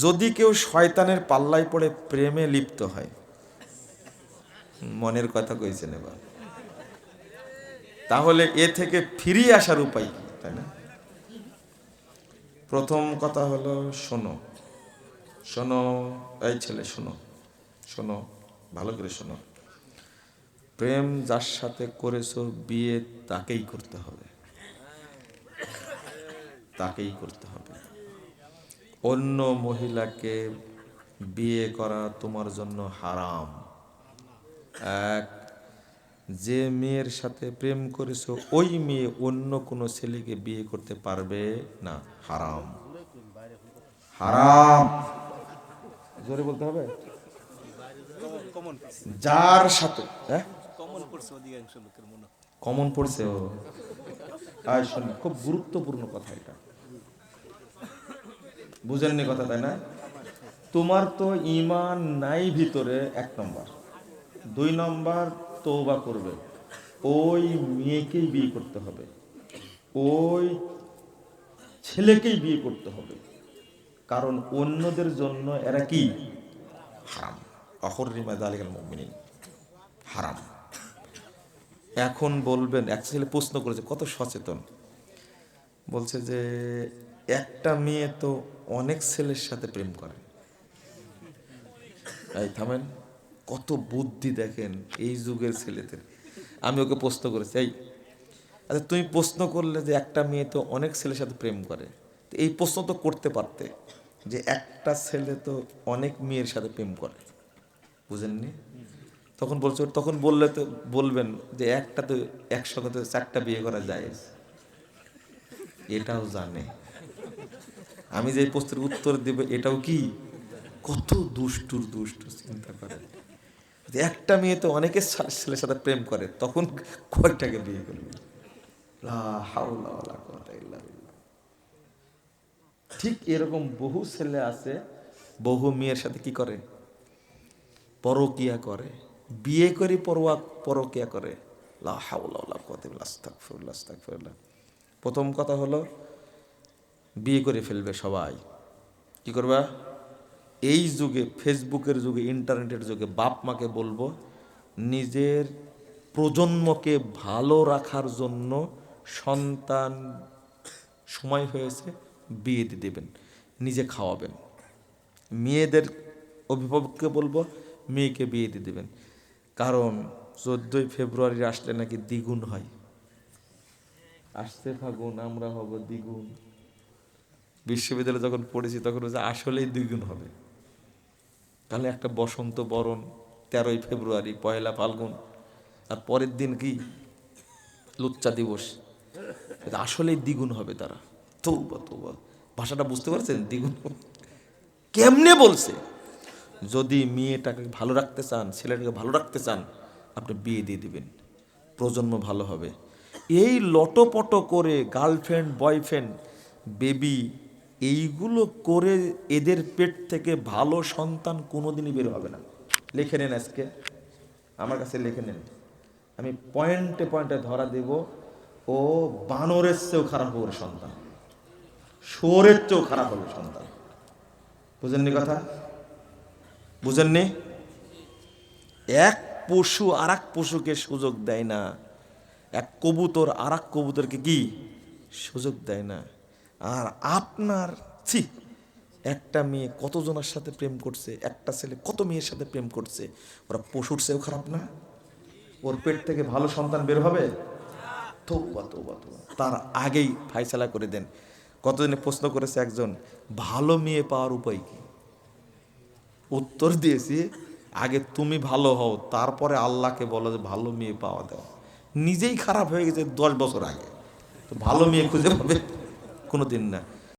যদি কেউ শয়তানের পাল্লায় পড়ে প্রেমে লিপ্ত হয়। মনের কথা কইছেন এবার। তাহলে এ থেকে ফিরিয়ে আসার উপায় কি, তাই না? প্রথম কথা হলো, শোনো। শোনো, এই ছেলে, শোনো। শোনো, ভালো করে শোনো। প্রেম যার সাথে করেছ, বিয়ে তাকেই করতে হবে। তাকেই করতে হবে। অন্য মহিলাকে বিয়ে করা তোমার জন্য হারাম। এক, যে মেয়ের সাথে প্রেম করেছ, ওই মেয়ে অন্য কোনো ছেলেকে বিয়ে করতে পারবে না। হারাম। হারাম। জোরে বলতে হবে? যার সাথে হ্যাঁ? কমন পড়ছে ও। খুব গুরুত্বপূর্ণ কথা এটা। বুঝেননি কথা, তাই না? তোমার তো ইমান নাই ভিতরে এক নম্বর। দুই নম্বর তৌবা করবে। ওই মেয়েকেই বিয়ে করতে হবে। ওই ছেলেকেই বিয়ে করতে হবে। কারণ অন্যদের জন্য এরা কি? হারাম। অহরিমা দালিকাল মুমিনিন। হারাম। এখন বলবেন, এক ছেলে প্রশ্ন করেছে, কত সচেতন? বলছে যে একটা মেয়ে তো অনেক ছেলের সাথে প্রেম করে। এই থামেন, কত বুদ্ধি দেখেন এই যুগের ছেলেদের আমি ওকে প্রশ্ন করেছি, এই আচ্ছা তুমি প্রশ্ন করলে যে একটা মেয়ে তো অনেক ছেলের সাথে প্রেম করে এই প্রশ্ন তো করতে পারতে যে একটা ছেলে তো অনেক মেয়ের সাথে প্রেম করে। বুঝেননি? তখন বলছো, তখন বললে তো বলবেন যে একটা তো একসঙ্গে তো চারটা বিয়ে করা যায়। এটাও জানে। আমি যে প্রশ্নের উত্তর দেব, এটাও কি? কত দুষ্টুর, দুষ্টু চিন্তা করে। একটা মেয়ে তো অনেকের ছেলের সাথে প্রেম করে, তখন কয়টাকে বিয়ে করবে। ঠিক এরকম বহু ছেলে আছে, বহু মেয়ের সাথে কি করে? পরকিয়া করে। বিয়ে করে পরোয়া পরকিয়া করে। প্রথম কথা হলো বিয়ে করে ফেলবে সবাই। কি করবা? এই যুগে, ফেসবুকের যুগে, ইন্টারনেটের যুগে বাপ মাকে বলব, নিজের প্রজন্মকে ভালো রাখার জন্য সন্তান সময় হয়েছে, বিয়ে দিয়ে দেবেন, নিজে খাওয়াবেন। মেয়েদের অভিভাবককে বলব, মেয়েকে বিয়ে দিয়ে দেবেন। কারণ চোদ্দোই ফেব্রুয়ারি আসলে নাকি দ্বিগুণ হয়। আসতে ফাগুন, আমরা হব দ্বিগুণ। বিশ্ববিদ্যালয়ে যখন পড়েছি, তখন হচ্ছে আসলেই দ্বিগুণ হবে। তাহলে একটা বসন্ত বরণ, তেরোই ফেব্রুয়ারি, পয়লা ফাল্গুন আর পরের দিন কি? লুচ্চা দিবস। আসলেই দ্বিগুণ হবে তারা। তৌবা তৌবা। ভাষাটা বুঝতে পারছেন? দ্বিগুণ। কেমনে বলছে? যদি মেয়েটাকে ভালো রাখতে চান, ছেলেটাকে ভালো রাখতে চান, আপনি বিয়ে দিয়ে দিবেন। প্রজন্ম ভালো হবে। এই লটোপটো করে গার্লফ্রেন্ড, বয়ফ্রেন্ড, বেবি এইগুলো করে এদের পেট থেকে ভালো সন্তান কোনোদিনই বের হবে না। লিখে নেন আজকে। আমার কাছে লিখে নেন। আমি পয়েন্টে পয়েন্টে ধরা দেব, ও বানরের চেয়েও খারাপ হবে সন্তান। শোরের চেয়েও খারাপ হবে সন্তান। বুঝেননি কথা? বুঝেননি? এক পশু আর এক পশুকে সুযোগ দেয় না। এক কবুতর আর এক কবুতরকে কি? সুযোগ দেয় না। আর আপনার, ছি, একটা মেয়ে কতজনের সাথে প্রেম করছে, একটা ছেলে কত মেয়ের সাথে প্রেম করছে, ওরা পশুর চেয়েও খারাপ না? ওর পেট থেকে ভালো সন্তান বের হবে? তৌবা তৌবা তৌবা। তার আগেই ফাইসালা করে দেন। কতদিনে প্রশ্ন করেছে একজন, ভালো মেয়ে পাওয়ার উপায় কি? উত্তর দিয়েছি, আগে তুমি ভালো হও, তারপরে আল্লাহকে বলো যে ভালো মেয়ে পাওয়া দাও নিজেই খারাপ হয়ে গেছে দশ বছর আগে। তো ভালো মেয়ে খুঁজে পাবে? কোনো দিন না